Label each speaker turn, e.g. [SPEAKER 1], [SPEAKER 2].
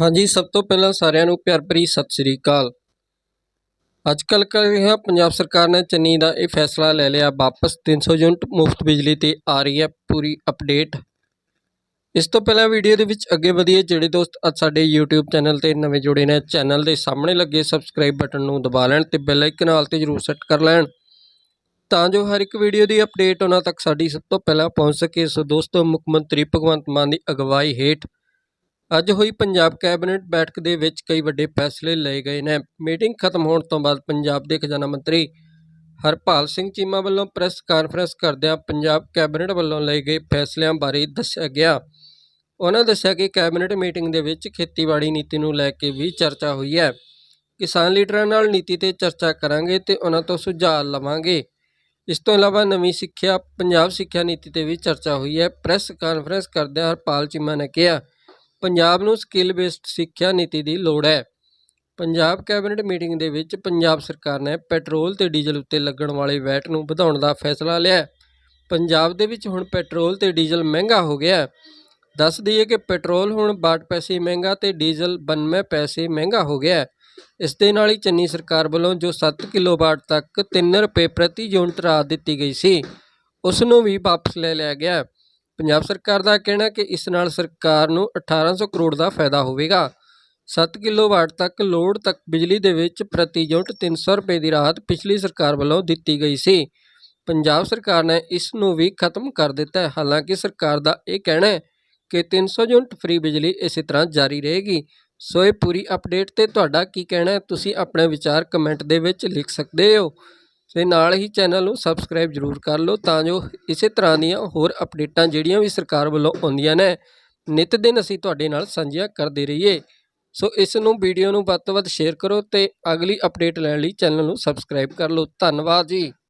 [SPEAKER 1] ਹਾਂਜੀ, ਸਭ ਤੋਂ ਪਹਿਲਾਂ ਸਾਰਿਆਂ ਨੂੰ ਪਿਆਰ ਭਰੀ ਸਤਿ ਸ੍ਰੀ ਅਕਾਲ। ਅੱਜ ਕੱਲ੍ਹ ਕਰ ਰਿਹਾ ਪੰਜਾਬ ਸਰਕਾਰ ਨੇ ਚੰਨੀ ਦਾ ਇਹ ਫੈਸਲਾ ਲੈ ਲਿਆ। ਵਾਪਸ 300 ਯੂਨਿਟ ਮੁਫਤ ਬਿਜਲੀ ਤੇ ਆ ਰਹੀ ਹੈ ਪੂਰੀ ਅਪਡੇਟ। ਇਸ ਤੋਂ ਪਹਿਲਾਂ ਵੀਡੀਓ ਦੇ ਵਿੱਚ ਅੱਗੇ ਵਧੀਏ ਜਿਹੜੇ ਦੋਸਤ ਅੱਜ ਸਾਡੇ YouTube ਚੈਨਲ ਤੇ ਨਵੇਂ ਜੁੜੇ ਨੇ, ਚੈਨਲ ਦੇ ਸਾਹਮਣੇ ਲੱਗੇ ਸਬਸਕ੍ਰਾਈਬ ਬਟਨ ਨੂੰ ਦਬਾ ਲੈਣ ਤੇ ਬੈਲ ਆਈਕਨ ਨਾਲ ਤੇ ਜਰੂਰ ਸੈੱਟ ਕਰ ਲੈਣ। ਤਾਂ ਜੋ ਹਰ ਇੱਕ ਵੀਡੀਓ ਦੀ ਅਪਡੇਟ ਉਹਨਾਂ ਤੱਕ ਸਾਡੀ ਸਭ ਤੋਂ ਪਹਿਲਾਂ ਪਹੁੰਚ ਸਕੇ। ਸੋ ਦੋਸਤੋ, ਮੁੱਖ ਮੰਤਰੀ ਭਗਵੰਤ ਮਾਨ ਦੀ ਅਗਵਾਈ ਹੇਠ ਅੱਜ ਹੋਈ ਪੰਜਾਬ ਕੈਬਨਿਟ ਬੈਠਕ ਦੇ ਵਿੱਚ ਕਈ ਵੱਡੇ ਫੈਸਲੇ ਲਏ ਗਏ ਨੇ। ਮੀਟਿੰਗ ਖਤਮ ਹੋਣ ਤੋਂ ਬਾਅਦ ਪੰਜਾਬ ਦੇ ਖਜ਼ਾਨਾ ਮੰਤਰੀ ਹਰਪਾਲ ਸਿੰਘ ਚੀਮਾ ਵੱਲੋਂ ਪ੍ਰੈਸ ਕਾਨਫਰੰਸ ਕਰਦਿਆਂ ਪੰਜਾਬ ਕੈਬਨਿਟ ਵੱਲੋਂ ਲਏ ਗਏ ਫੈਸਲਿਆਂ ਬਾਰੇ ਦੱਸਿਆ ਗਿਆ। ਉਹਨਾਂ ਦੱਸਿਆ ਕਿ ਕੈਬਨਿਟ ਮੀਟਿੰਗ ਦੇ ਵਿੱਚ ਖੇਤੀਬਾੜੀ ਨੀਤੀ ਨੂੰ ਲੈ ਕੇ ਵੀ ਚਰਚਾ ਹੋਈ ਹੈ। ਕਿਸਾਨ ਲੀਡਰਾਂ ਨਾਲ ਨੀਤੀ ਤੇ ਚਰਚਾ ਕਰਾਂਗੇ ਤੇ ਉਹਨਾਂ ਤੋਂ ਸੁਝਾਅ ਲਵਾਂਗੇ। ਇਸ ਤੋਂ ਇਲਾਵਾ ਨਵੀਂ ਸਿੱਖਿਆ, ਪੰਜਾਬ ਸਿੱਖਿਆ ਨੀਤੀ ਤੇ ਵੀ ਚਰਚਾ ਹੋਈ ਹੈ। ਪ੍ਰੈਸ ਕਾਨਫਰੰਸ ਕਰਦਿਆਂ ਹਰਪਾਲ ਚੀਮਾ ਨੇ ਕਿਹਾ ਪੰਜਾਬ ਨੂੰ ਸਕਿੱਲ ਬੇਸਡ ਸਿੱਖਿਆ ਨੀਤੀ ਦੀ ਲੋੜ ਹੈ। ਪੰਜਾਬ ਕੈਬਨਿਟ ਮੀਟਿੰਗ ਦੇ ਵਿੱਚ ਪੰਜਾਬ ਸਰਕਾਰ ਨੇ ਪੈਟਰੋਲ ਤੇ ਡੀਜ਼ਲ ਉੱਤੇ ਲੱਗਣ ਵਾਲੇ ਵੈਟ ਨੂੰ ਵਧਾਉਣ ਦਾ ਫੈਸਲਾ ਲਿਆ ਪੰਜਾਬ ਦੇ ਵਿੱਚ ਹੁਣ ਪੈਟਰੋਲ ਤੇ ਡੀਜ਼ਲ ਮਹਿੰਗਾ ਹੋ ਗਿਆ ਦੱਸ ਦਈਏ ਕਿ ਪੈਟਰੋਲ ਹੁਣ 62 ਪੈਸੇ ਮਹਿੰਗਾ ਤੇ ਡੀਜ਼ਲ 92 ਪੈਸੇ ਮਹਿੰਗਾ ਹੋ ਗਿਆ ਇਸ ਦੇ ਨਾਲ ਹੀ ਚੰਨੀ ਸਰਕਾਰ ਵੱਲੋਂ ਜੋ 7 ਕਿਲੋਵਾਟ ਤੱਕ 3 ਰੁਪਏ ਪ੍ਰਤੀ ਯੂਨਿਟ ਰਾਹਤ ਦਿੱਤੀ ਗਈ ਸੀ, ਉਸ ਨੂੰ ਵੀ ਵਾਪਸ ਲੈ ਲਿਆ ਗਿਆ ਪੰਜਾਬ ਸਰਕਾਰ ਦਾ ਕਹਿਣਾ ਕਿ ਇਸ ਨਾਲ ਸਰਕਾਰ ਨੂੰ 1800 ਕਰੋੜ ਦਾ ਫਾਇਦਾ ਹੋਵੇਗਾ। 7 ਕਿਲੋਵਾਟ ਤੱਕ ਲੋਡ ਤੱਕ ਬਿਜਲੀ ਦੇ ਵਿੱਚ ਪ੍ਰਤੀ ਯੂਨਿਟ 300 ਰੁਪਏ ਦੀ ਰਾਹਤ ਪਿਛਲੀ ਸਰਕਾਰ ਵੱਲੋਂ ਦਿੱਤੀ ਗਈ ਸੀ। ਪੰਜਾਬ ਸਰਕਾਰ ਨੇ ਇਸ ਨੂੰ ਵੀ ਖਤਮ ਕਰ ਦਿੱਤਾ ਹੈ। ਹਾਲਾਂਕਿ ਸਰਕਾਰ ਦਾ ਇਹ ਕਹਿਣਾ ਹੈ ਕਿ 300 ਯੂਨਿਟ ਫ੍ਰੀ ਬਿਜਲੀ ਇਸੇ ਤਰ੍ਹਾਂ ਜਾਰੀ ਰਹੇਗੀ। ਸੋ ਇਹ ਪੂਰੀ ਅਪਡੇਟ ਤੇ ਤੁਹਾਡਾ ਕੀ ਕਹਿਣਾ ਹੈ? ਤੁਸੀਂ ਆਪਣੇ ਵਿਚਾਰ ਕਮੈਂਟ ਦੇ ਵਿੱਚ ਲਿਖ ਸਕਦੇ ਹੋ। ਤੇ ਨਾਲ ਹੀ ਚੈਨਲ ਨੂੰ ਸਬਸਕ੍ਰਾਈਬ ਜ਼ਰੂਰ ਕਰ ਲਓ ਤਾਂ ਜੋ ਇਸੇ ਤਰ੍ਹਾਂ ਦੀਆਂ ਹੋਰ ਅਪਡੇਟਾਂ ਜਿਹੜੀਆਂ ਵੀ ਸਰਕਾਰ ਵੱਲੋਂ ਆਉਂਦੀਆਂ ਨੇ, ਨਿਤ ਦਿਨ ਅਸੀਂ ਤੁਹਾਡੇ ਨਾਲ ਸਾਂਝੀਆਂ ਕਰਦੇ ਰਹੀਏ। ਸੋ ਇਸ ਨੂੰ, ਵੀਡੀਓ ਨੂੰ ਵੱਧ ਤੋਂ ਵੱਧ ਸ਼ੇਅਰ ਕਰੋ ਤੇ ਅਗਲੀ ਅਪਡੇਟ ਲੈਣ ਲਈ ਚੈਨਲ ਨੂੰ ਸਬਸਕ੍ਰਾਈਬ ਕਰ ਲਓ। ਧੰਨਵਾਦ ਜੀ।